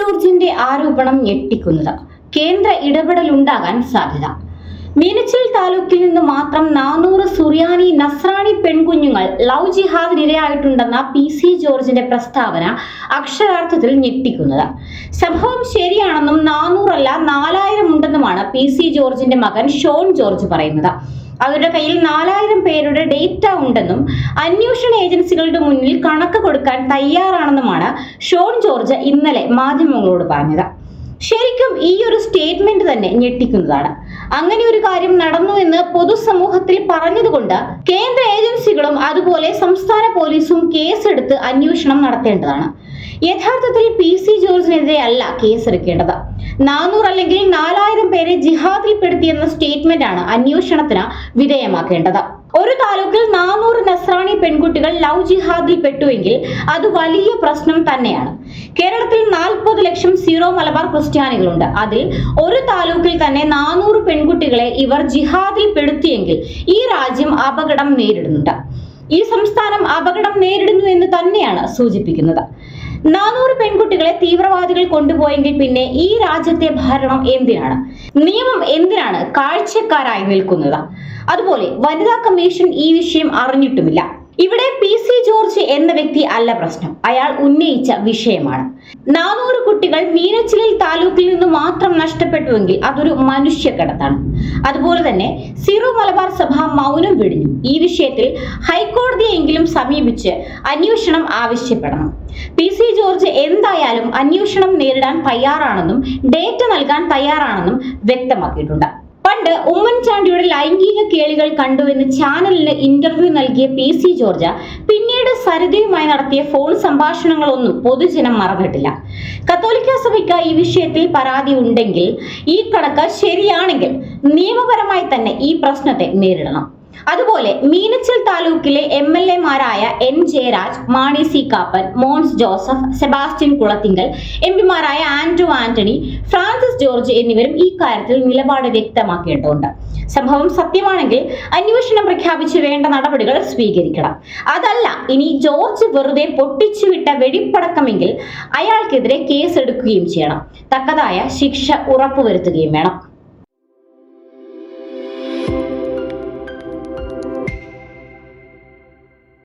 ജോർജിന്റെ ആരോപണം ഞെട്ടിക്കുന്നത് കേന്ദ്ര ഇടപെടൽ ഉണ്ടാകാൻ സാധ്യത. മീനച്ചിൽ താലൂക്കിൽ നിന്ന് മാത്രം നാനൂറ് സുറിയാനി നസ്രാണി പെൺകുഞ്ഞുങ്ങൾ ലവ് ജിഹാദിനിരയായിട്ടുണ്ടെന്ന പി സി ജോർജിന്റെ പ്രസ്താവന അക്ഷരാർത്ഥത്തിൽ ഞെട്ടിക്കുന്നത്. സംഭവം ശരിയാണെന്നും നാനൂറല്ല നാലായിരം ഉണ്ടെന്നുമാണ് പി സി ജോർജിന്റെ മകൻ ഷോൺ ജോർജ് പറയുന്നത്. അവരുടെ കയ്യിൽ നാലായിരം പേരുടെ ഡേറ്റ ഉണ്ടെന്നും അന്വേഷണ ഏജൻസികളുടെ മുന്നിൽ കണക്ക് കൊടുക്കാൻ തയ്യാറാണെന്നുമാണ് ഷോൺ ജോർജ് ഇന്നലെ മാധ്യമങ്ങളോട് പറഞ്ഞത്. ശരിക്കും ഈ ഒരു സ്റ്റേറ്റ്മെന്റ് തന്നെ ഞെട്ടിക്കുന്നതാണ്. അങ്ങനെ ഒരു കാര്യം നടന്നു എന്ന് പൊതുസമൂഹത്തിൽ പറഞ്ഞതുകൊണ്ട് കേന്ദ്ര ഏജൻസികളും അതുപോലെ സംസ്ഥാന പോലീസും കേസെടുത്ത് അന്വേഷണം നടത്തേണ്ടതാണ്. യഥാർത്ഥത്തിൽ പി സി ജോർജിനെതിരെ അല്ല കേസെടുക്കേണ്ടത്. നാനൂറ് അല്ലെങ്കിൽ നാലായിരം പേരെ ജിഹാദിൽപ്പെടുത്തിയെന്ന സ്റ്റേറ്റ്മെന്റ് ആണ് അന്വേഷണത്തിന് വിധേയമാക്കേണ്ടത്. ഒരു താലൂക്കിൽ നാനൂറ് നസ്രാണി പെൺകുട്ടികൾ ലവ് ജിഹാദിൽ പെട്ടുവെങ്കിൽ അത് വലിയ പ്രശ്നം തന്നെയാണ്. കേരളത്തിൽ നാൽപ്പത് ലക്ഷം സീറോ മലബാർ ക്രിസ്ത്യാനികളുണ്ട്. അതിൽ ഒരു താലൂക്കിൽ തന്നെ നാനൂറ് പെൺകുട്ടികളെ ഇവർ ജിഹാദിൽ പെടുത്തിയെങ്കിൽ ഈ രാജ്യം അപകടം നേരിടുന്നുണ്ട്. ഈ സംസ്ഥാനം അപകടം നേരിടുന്നു എന്ന് തന്നെയാണ് സൂചിപ്പിക്കുന്നത്. നാനൂറ് പെൺകുട്ടികളെ തീവ്രവാദികൾ കൊണ്ടുപോയെങ്കിൽ പിന്നെ ഈ രാജ്യത്തെ ഭരണം എന്തിനാണ്? നിയമം എന്തിനാണ് കാഴ്ചക്കാരായി നിൽക്കുന്നത്? അതുപോലെ വനിതാ കമ്മീഷൻ ഈ വിഷയം അറിഞ്ഞിട്ടുമില്ല. ഇവിടെ വ്യക്തി അല്ല പ്രശ്നം. അയാൾ ഉന്നയിച്ച വിഷയമാണ്. നാനൂറ് കുട്ടികൾ മീനച്ചിലിൽ താലൂക്കിൽ നിന്ന് മാത്രം നഷ്ടപ്പെട്ടുവെങ്കിൽ അതൊരു മനുഷ്യക്കടത്താണ്. അതുപോലെ തന്നെ സിറോ മലബാർ സഭ മൗനം വെടിഞ്ഞു. ഈ വിഷയത്തിൽ ഹൈക്കോടതിയെങ്കിലും സമീപിച്ച് അന്വേഷണം ആവശ്യപ്പെടണം. പി സി ജോർജ് എന്തായാലും അന്വേഷണം നേരിടാൻ തയ്യാറാണെന്നും ഡേറ്റ നൽകാൻ തയ്യാറാണെന്നും വ്യക്തമാക്കിയിട്ടുണ്ട്. പണ്ട് ഉമ്മൻചാണ്ടിയുടെ ലൈംഗിക കേളികൾ കണ്ടു എന്ന് ചാനലിന് ഇന്റർവ്യൂ നൽകിയ പി സി ജോർജ് പിന്നീട് സരിതയുമായി നടത്തിയ ഫോൺ സംഭാഷണങ്ങളൊന്നും പൊതുജനം മറന്നിട്ടില്ല. കത്തോലിക്ക സഭയ്ക്ക് ഈ വിഷയത്തിൽ പരാതി ഉണ്ടെങ്കിൽ ഈ കണക്ക് ശരിയാണെങ്കിൽ നിയമപരമായി തന്നെ ഈ പ്രശ്നത്തെ നേരിടണം. അതുപോലെ മീനച്ചിൽ താലൂക്കിലെ M L എമാരായ N Jayaraj Mani C Kappan Mons Joseph Sebastian Kulathinkal M പിമാരായ Anto Antony Francis George എന്നിവരും ഈ കാര്യത്തിൽ നിലപാട് വ്യക്തമാക്കേണ്ടതുണ്ട്. സംഭവം സത്യമാണെങ്കിൽ അന്വേഷണം പ്രഖ്യാപിച്ച് വേണ്ട നടപടികൾ സ്വീകരിക്കണം. അതല്ല ഇനി ജോർജ് വെറുതെ പൊട്ടിച്ചുവിട്ട വെടിപ്പടക്കമെങ്കിൽ അയാൾക്കെതിരെ കേസെടുക്കുകയും ചെയ്യണം. തക്കതായ ശിക്ഷ ഉറപ്പുവരുത്തുകയും വേണം.